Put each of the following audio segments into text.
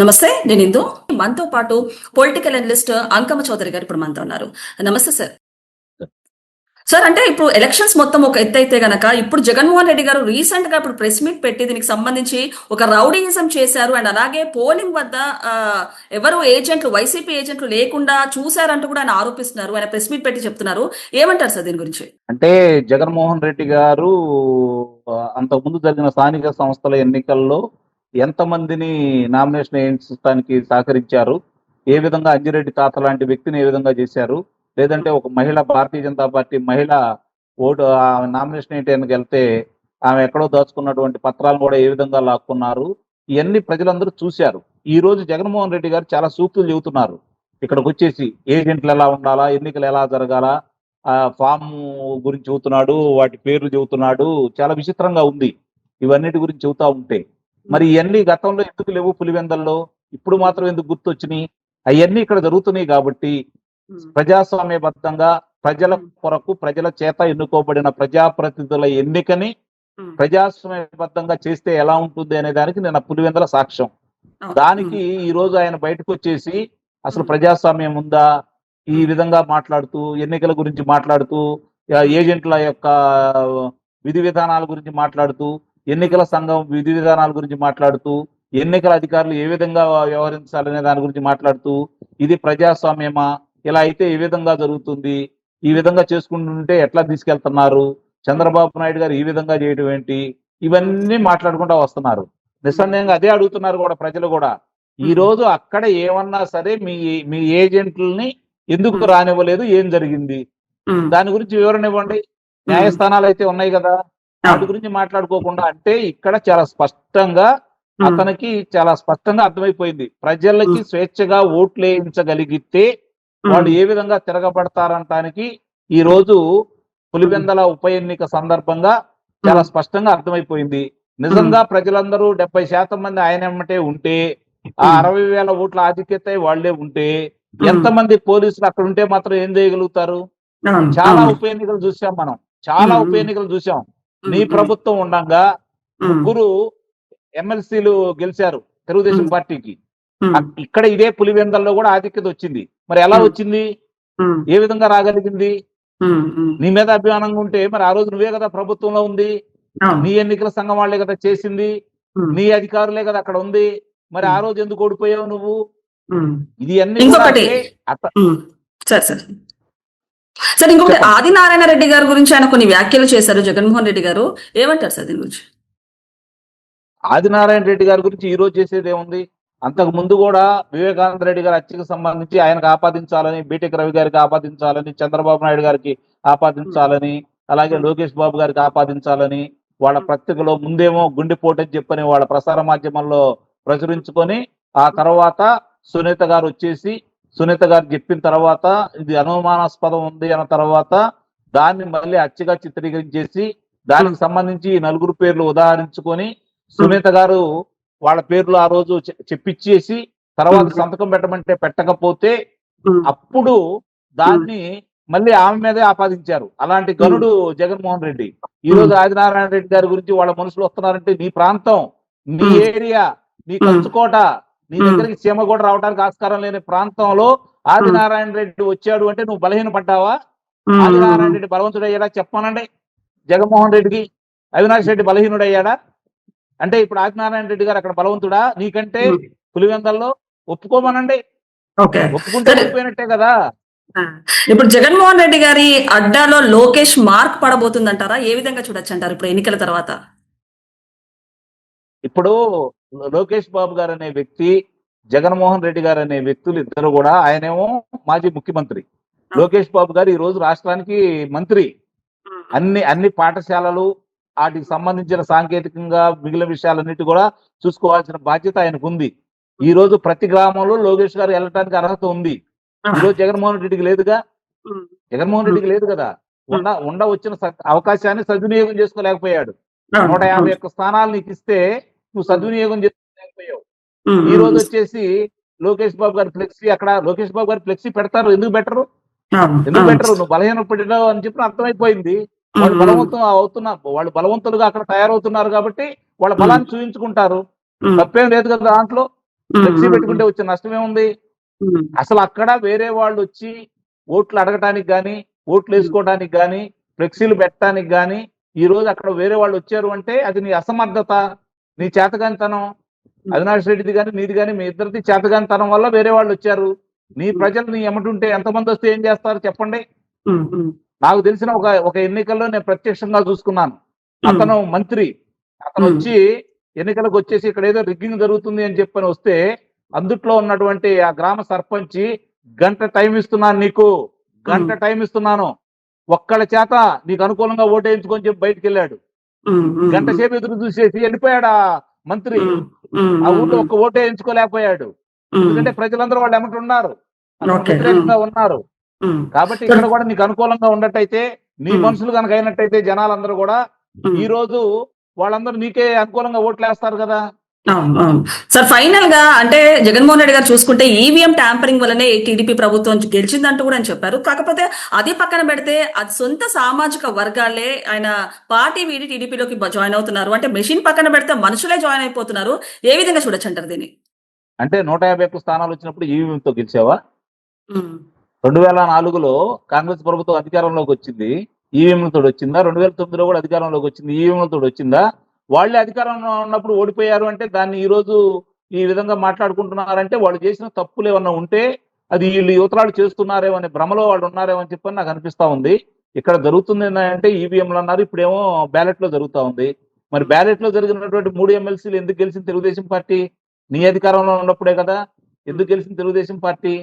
నమస్తే నేను ఇందు. మనతో పాటు పొలిటికల్ అనలిస్ట్ అంకమ్మ చౌదరి గారు ఇప్పుడు మనతో ఉన్నారు. నమస్తే సార్ సార్ అంటే ఇప్పుడు ఎలక్షన్స్ మొత్తం ఒక ఎత్తు అయితే గనక ఇప్పుడు జగన్మోహన్ రెడ్డి గారు రీసెంట్గా ఇప్పుడు ప్రెస్ మీట్ పెట్టి దీనికి సంబంధించి ఒక రౌడీయిజం చేశారు. అండ్ అలాగే పోలింగ్ వద్ద ఎవరు ఏజెంట్లు వైసీపీ ఏజెంట్లు లేకుండా చూశారంటూ కూడా ఆయన ఆరోపిస్తున్నారు. ఆయన ప్రెస్ మీట్ పెట్టి చెప్తున్నారు. ఏమంటారు సార్ దీని గురించి? అంటే జగన్మోహన్ రెడ్డి గారు అంతకుముందు జరిగిన స్థానిక సంస్థల ఎన్నికల్లో ఎంతమందిని నామినేషన్ వేయించడానికి సహకరించారు? ఏ విధంగా అంజిరెడ్డి తాత లాంటి వ్యక్తిని ఏ విధంగా చేశారు? లేదంటే ఒక మహిళ భారతీయ జనతా పార్టీ మహిళ ఓటు నామినేషన్ వేయడానికి వెళ్తే ఆమె ఎక్కడో దాచుకున్నటువంటి పత్రాలను కూడా ఏ విధంగా లాక్కున్నారు? ఇవన్నీ ప్రజలందరూ చూశారు. ఈ రోజు జగన్మోహన్ రెడ్డి గారు చాలా సూక్తులు చెబుతున్నారు. ఇక్కడికి వచ్చేసి ఏజెంట్లు ఎలా ఉండాలా ఎన్నికలు ఎలా జరగాలా ఆ ఫామ్ గురించి చెబుతున్నాడు వాటి పేర్లు చెబుతున్నాడు చాలా విచిత్రంగా ఉంది. ఇవన్నిటి గురించి చెబుతా ఉంటే మరి ఇవన్నీ గతంలో ఎందుకు లేవు పులివెందల్లో? ఇప్పుడు మాత్రం ఎందుకు గుర్తొచ్చినాయి? అవన్నీ ఇక్కడ జరుగుతున్నాయి కాబట్టి ప్రజాస్వామ్యబద్ధంగా ప్రజల కొరకు ప్రజల చేత ఎన్నుకోబడిన ప్రజాప్రతినిధుల ఎన్నికని ప్రజాస్వామ్యబద్ధంగా చేస్తే ఎలా ఉంటుంది అనే దానికి నేను పులివెందల సాక్ష్యం. దానికి ఈ రోజు ఆయన బయటకు వచ్చేసి అసలు ప్రజాస్వామ్యం ఉందా? ఈ విధంగా మాట్లాడుతూ ఎన్నికల గురించి మాట్లాడుతూ ఏజెంట్ల యొక్క విధి విధానాల గురించి మాట్లాడుతూ ఎన్నికల సంఘం విధి విధానాల గురించి మాట్లాడుతూ ఎన్నికల అధికారులు ఏ విధంగా వ్యవహరించాలనే దాని గురించి మాట్లాడుతూ ఇది ప్రజాస్వామ్యమా? ఇలా అయితే ఏ విధంగా జరుగుతుంది? ఈ విధంగా చేసుకుంటుంటే ఎట్లా తీసుకెళ్తున్నారు? చంద్రబాబు నాయుడు గారు ఈ విధంగా చేయడం ఏంటి? ఇవన్నీ మాట్లాడుకుంటూ వస్తున్నారు. నిస్సందేహంగా అదే అడుగుతున్నారు కూడా ప్రజలు కూడా. ఈ రోజు అక్కడ ఏమన్నా సరే మీ మీ ఏజెంట్లని ఎందుకు రానివ్వలేదు? ఏం జరిగింది? దాని గురించి వివరణ ఇవ్వండి. న్యాయస్థానాలు అయితే ఉన్నాయి కదా. వాటి గురించి మాట్లాడుకోకుండా అంటే ఇక్కడ చాలా స్పష్టంగా అతనికి చాలా స్పష్టంగా అర్థమైపోయింది. ప్రజలకి స్వేచ్ఛగా ఓట్లు వేయించగలిగితే వాళ్ళు ఏ విధంగా తిరగబడతారంటానికి ఈ రోజు పులివెందల ఉప ఎన్నిక సందర్భంగా చాలా స్పష్టంగా అర్థమైపోయింది. నిజంగా ప్రజలందరూ డెబ్బై శాతం మంది ఆయన ఎమ్మటే ఉంటే ఆ అరవై వేల ఓట్ల ఆధిక్యత వాళ్ళే ఉంటే ఎంతమంది పోలీసులు అక్కడ ఉంటే మాత్రం ఏం చేయగలుగుతారు? చాలా ఉప ఎన్నికలు చూసాం మనం. చాలా ఉప ఎన్నికలు చూసాం. నీ ప్రభుత్వం ఉండగా ముగ్గురు ఎమ్మెల్సీలు గెలిచారు తెలుగుదేశం పార్టీకి. ఇక్కడ ఇదే పులివెందల్లో కూడా ఆధిక్యత వచ్చింది. మరి ఎలా. వచ్చింది? ఏ విధంగా రాగలిగింది? నీ మీద అభిమానంగా ఉంటే మరి ఆ రోజు నువ్వే కదా ప్రభుత్వంలో ఉంది. నీ ఎన్నికల సంఘం వాళ్ళే కదా చేసింది. నీ అధికారులే కదా అక్కడ ఉంది. మరి ఆ రోజు ఎందుకు ఓడిపోయావు నువ్వు? ఇది అన్ని ఇంకొకటి. సార్ ఇంకొకటి. ఆదినారాయణ రెడ్డి గారి గురించి ఆయన కొన్ని వ్యాఖ్యలు చేశారు జగన్మోహన్ రెడ్డి గారు. ఏమంటారు సార్ దీని గురించి? ఆదినారాయణ రెడ్డి గారి గురించి ఈ రోజు చేసేది ఏముంది? అంతకు ముందు కూడా వివేకానంద రెడ్డి గారి హత్యకు సంబంధించి ఆయనకు ఆపాదించాలని బీటెక్ రవి గారికి ఆపాదించాలని చంద్రబాబు నాయుడు గారికి ఆపాదించాలని అలాగే లోకేష్ బాబు గారికి ఆపాదించాలని వాళ్ళ పత్రికలో ముందేమో గుండెపోటు అని చెప్పని వాళ్ళ ప్రసార మాధ్యమంలో ప్రచురించుకొని ఆ తర్వాత సునీత గారు వచ్చేసి సునీత గారు చెప్పిన తర్వాత ఇది అనుమానాస్పదం ఉంది అన్న తర్వాత దాన్ని మళ్ళీ హత్యగా చిత్రీకరించేసి దానికి సంబంధించి ఈ నలుగురు పేర్లు ఉదాహరించుకొని సునీత గారు వాళ్ళ పేర్లు ఆ రోజు చె- చెప్పించేసి తర్వాత. సంతకం పెట్టమంటే పెట్టకపోతే అప్పుడు దాన్ని మళ్ళీ ఆమె మీదే ఆపాదించారు అలాంటి గనుడు జగన్మోహన్ రెడ్డి ఈ రోజు ఆదినారాయణ రెడ్డి గారి గురించి వాళ్ళ మనుషులు వస్తున్నారంటే నీ ప్రాంతం నీ. ఏరియా నీ. కంచుకోట నీ. దగ్గరికి సీమ కూడా రావడానికి ఆస్కారం లేని ప్రాంతంలో ఆదినారాయణ రెడ్డి వచ్చాడు అంటే నువ్వు బలహీన పడ్డావా? ఆదినారాయణ రెడ్డి బలవంతుడు అయ్యాడా చెప్పానండి జగన్మోహన్ రెడ్డికి అవినాష్ రెడ్డి బలహీనుడు అయ్యాడా అంటే ఇప్పుడు ఆదినారాయణ రెడ్డి గారు అక్కడ బలవంతుడా? నీకంటే పులివెందల్లో ఒప్పుకోమనండి. ఒప్పుకుంటే సరే. అయిపోయినట్టే కదా. ఇప్పుడు జగన్మోహన్ రెడ్డి గారి అడ్డాలో లోకేష్ మార్క్ పడబోతుందంటారా? ఏ విధంగా చూడొచ్చు అంటారు ఇప్పుడు ఎన్నికల తర్వాత? ఇప్పుడు లోకేష్ బాబు గారు అనే వ్యక్తి జగన్మోహన్ రెడ్డి గారు అనే వ్యక్తులు ఇద్దరు కూడా ఆయనేమో మాజీ ముఖ్యమంత్రి. లోకేష్ బాబు గారు ఈ రోజు రాష్ట్రానికి మంత్రి. అన్ని అన్ని పాఠశాలలు వాటికి సంబంధించిన సాంకేతికంగా మిగిలిన విషయాలన్నిటి కూడా చూసుకోవాల్సిన బాధ్యత ఆయనకు ఉంది ఈ రోజు ప్రతి గ్రామంలో లోకేష్ గారు వెళ్ళడానికి అర్హత ఉంది. ఈ రోజు జగన్మోహన్ రెడ్డికి లేదుగా? జగన్మోహన్ రెడ్డికి లేదు కదా? ఉండ ఉండ వచ్చిన అవకాశాన్ని సద్వినియోగం చేసుకోలేకపోయాడు. నూట యాభై ఒక్క స్థానాలు నీకు ఇస్తే నువ్వు సద్వినియోగం చేసుకోలేకపోయావు. ఈ రోజు వచ్చేసి లోకేష్ బాబు గారి ఫ్లెక్సీ అక్కడ లోకేష్ బాబు గారి ఫ్లెక్సీ పెడతారు. ఎందుకు పెట్టరు? ఎందుకు పెట్టరు? నువ్వు బలహీన పడినావు అని చెప్పి అర్థమైపోయింది. వాళ్ళు బలవంతం అవుతున్నా వాళ్ళు బలవంతులుగా అక్కడ తయారవుతున్నారు కాబట్టి వాళ్ళ బలాన్ని చూపించుకుంటారు తప్పేం లేదు కదా దాంట్లో. ఫ్లెక్సీ పెట్టుకుంటే వచ్చే నష్టం ఏముంది? ఉమ్, అసలు అక్కడ వేరే వాళ్ళు వచ్చి ఓట్లు అడగటానికి కానీ ఓట్లు వేసుకోవడానికి కానీ ఫ్లెక్సీలు పెట్టడానికి కానీ ఈ రోజు అక్కడ వేరే వాళ్ళు వచ్చారు అంటే అది నీ అసమర్థత. నీ చేతగానితనం అవినాష్ రెడ్డిది కానీ నీది కానీ మీ ఇద్దరిది చేతగానితనం వల్ల వేరే వాళ్ళు వచ్చారు. నీ ప్రజలు నీ ఎమ్మటుంటే ఎంతమంది వస్తే ఏం చేస్తారు చెప్పండి? నాకు తెలిసిన ఒక ఒక ఎన్నికల్లో నేను ప్రత్యక్షంగా చూసుకున్నాను. అతను మంత్రి. అతను. వచ్చి ఎన్నికలకు వచ్చేసి ఇక్కడ ఏదో రిగ్గింగ్ జరుగుతుంది అని చెప్పని వస్తే అందుట్లో ఉన్నటువంటి ఆ గ్రామ సర్పంచి గంట టైం ఇస్తున్నాను నీకు గంట టైం ఇస్తున్నాను. ఒక్కళ్ళ చేత నీకు అనుకూలంగా ఓటేయించుకొని చెప్పి బయటికి వెళ్ళాడు. గంట సేపు ఎదురు చూసేసి వెళ్ళిపోయాడు ఆ మంత్రి ఆ ఊళ్ళో ఒక్క ఓటే వేయించుకోలేకపోయాడు. ఎందుకంటే ప్రజలందరూ వాళ్ళు ఎమ్మటి ఉన్నారు. ఉన్నారు. కాబట్టి ఇక్కడ కూడా నీకు అనుకూలంగా ఉన్నట్టయితే నీ. మనుషులు కనుక అయినట్టయితే జనాలందరూ కూడా. ఈ రోజు వాళ్ళందరూ నీకే అనుకూలంగా ఓట్లు వేస్తారు కదా. సార్ ఫైనల్గా అంటే జగన్మోహన్ రెడ్డి గారు చూసుకుంటే ఈవీఎం ట్యాంపరింగ్ వల్లనే టీడీపీ ప్రభుత్వం గెలిచిందంటూ కూడా అని చెప్పారు. కాకపోతే అది పక్కన పెడితే అది సొంత సామాజిక వర్గాలే ఆయన పార్టీ వీడి టీడీపీలోకి జాయిన్ అవుతున్నారు. అంటే మెషిన్ పక్కన పెడితే మనుషులే జాయిన్ అయిపోతున్నారు. ఏ విధంగా చూడొచ్చు అంటారు దీన్ని? అంటే నూట యాభై ఒక్క స్థానాలు వచ్చినప్పుడు ఈవీఎంతో గెలిచావా? ఉమ్, రెండు వేల నాలుగులో కాంగ్రెస్ ప్రభుత్వం అధికారంలోకి వచ్చింది. ఈవీఎంలతో వచ్చిందా? రెండు వేల తొమ్మిదిలో కూడా అధికారంలోకి వచ్చింది. ఈవీఎంలతో వచ్చిందా? వాళ్ళే అధికారంలో ఉన్నప్పుడు ఓడిపోయారు అంటే దాన్ని ఈ రోజు ఈ విధంగా మాట్లాడుకుంటున్నారంటే వాళ్ళు చేసిన తప్పులు ఏమన్నా ఉంటే అది వీళ్ళు యువతరాలు చేస్తున్నారేమో అనే భ్రమలో వాళ్ళు ఉన్నారేమో అని చెప్పని నాకు అనిపిస్తా ఉంది. ఇక్కడ జరుగుతుంది ఏంటంటే ఈవీఎంలు అన్నారు ఇప్పుడేమో బ్యాలెట్లో జరుగుతా ఉంది. మరి బ్యాలెట్లో జరిగినటువంటి మూడు ఎమ్మెల్సీలు ఎందుకు గెలిచింది తెలుగుదేశం పార్టీ? నీ అధికారంలో ఉన్నప్పుడే కదా ఎందుకు గెలిచింది తెలుగుదేశం పార్టీ?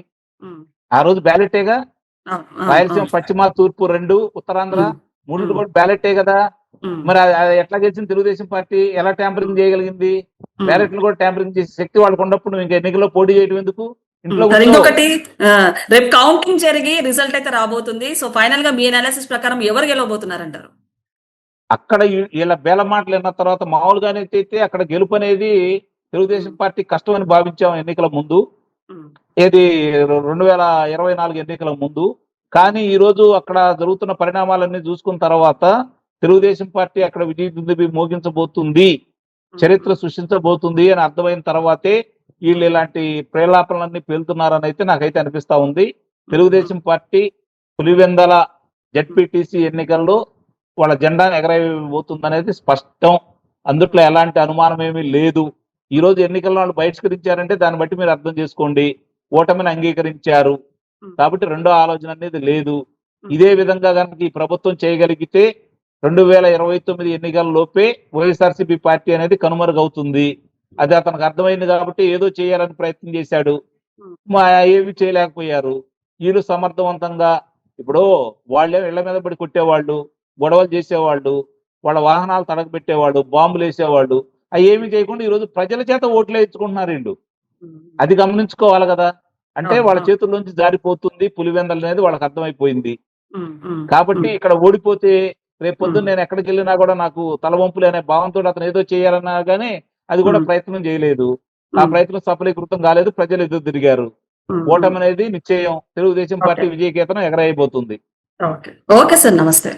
ఆ రోజు బ్యాలెటేగా? రాయలసీమ. పశ్చిమ తూర్పు రెండు ఉత్తరాంధ్ర మూడు కూడా బ్యాలెటే కదా? మరి అది- ఎట్లా గెలిచింది? తెలుగుదేశం పార్టీ ఎలా ట్యాంపరింగ్ చేయగలిగింది. బ్యాలెట్లు కూడా ట్యాంపరింగ్ చేసే శక్తి వాళ్ళకు ఉన్నప్పుడు నువ్వు ఇంకా ఎన్నికల్లో పోటీ చేయడం ఎందుకు. ఇంకొకటి రేపు కౌంటింగ్ జరిగి రిజల్ట్ అయితే రాబోతుంది. సో ఫైనల్గా మీ అనాలిసిస్ ప్రకారం ఎవరు గెలవబోతున్నారంటారు? అక్కడ వీళ్ళ బేల మాటలు విన్న తర్వాత మామూలుగానే అయితే అక్కడ గెలుపు అనేది తెలుగుదేశం పార్టీ కష్టం అని భావించాం ఎన్నికల ముందు. ఏది రెండు వేల ఇరవై నాలుగు ఎన్నికల ముందు. కానీ ఈ రోజు అక్కడ జరుగుతున్న పరిణామాలన్నీ చూసుకున్న తర్వాత తెలుగుదేశం పార్టీ అక్కడ విజయ దుందుబి మోగించబోతుంది చరిత్ర సృష్టించబోతుంది అని అర్థమైన తర్వాతే వీళ్ళు ఇలాంటి ప్రేలాపనలన్నీ పేలుతున్నారని అయితే నాకైతే అనిపిస్తా ఉంది. తెలుగుదేశం పార్టీ పులివెందల జడ్పీటీసీ ఎన్నికల్లో వాళ్ళ జెండాను ఎగరబోతుందనేది స్పష్టం. అందుట్లో ఎలాంటి అనుమానం ఏమీ లేదు. ఈ రోజు ఎన్నికల్లో వాళ్ళు బహిష్కరించారంటే దాన్ని బట్టి మీరు అర్థం చేసుకోండి. ఓటమిని అంగీకరించారు. కాబట్టి రెండో ఆలోచన అనేది లేదు. ఇదే విధంగా కనుక ఈ ప్రభుత్వం చేయగలిగితే రెండు వేల ఇరవై తొమ్మిది ఎన్నికల లోపే వైఎస్ఆర్సీపీ పార్టీ అనేది కనుమరుగవుతుంది. అది అతనికి అర్థమైంది కాబట్టి ఏదో చేయాలని ప్రయత్నం చేశాడు. మా ఏమి చేయలేకపోయారు. వీళ్ళు సమర్థవంతంగా ఇప్పుడు వాళ్ళే ఇళ్ళ మీద పడి కొట్టేవాళ్ళు గొడవలు చేసేవాళ్ళు వాళ్ళ వాహనాలు తడకబెట్టేవాళ్ళు బాంబులు వేసేవాళ్ళు. అవి ఏమి చేయకుండా ఈ రోజు ప్రజల చేత ఓట్లు వేయించుకుంటున్నారు వీళ్ళు. అది గమనించుకోవాలి కదా. అంటే వాళ్ళ. చేతుల్లోంచి జారిపోతుంది పులివెందలు అనేది వాళ్ళకి అర్థమైపోయింది. కాబట్టి ఇక్కడ ఓడిపోతే రేపు పొద్దున్న. నేను ఎక్కడికి వెళ్ళినా కూడా నాకు తలవంపులు అనే భావంతో అతను ఏదో చేయాలన్నా గానీ అది కూడా. ప్రయత్నం చేయలేదు. ఆ ప్రయత్నం సఫలీకృతం కాలేదు ప్రజలు ఎదురు తిరిగారు. ఓటమి అనేది నిశ్చయం. తెలుగుదేశం పార్టీ. విజయకేతనం ఎగరైపోతుంది ఓకే సార్ నమస్తే.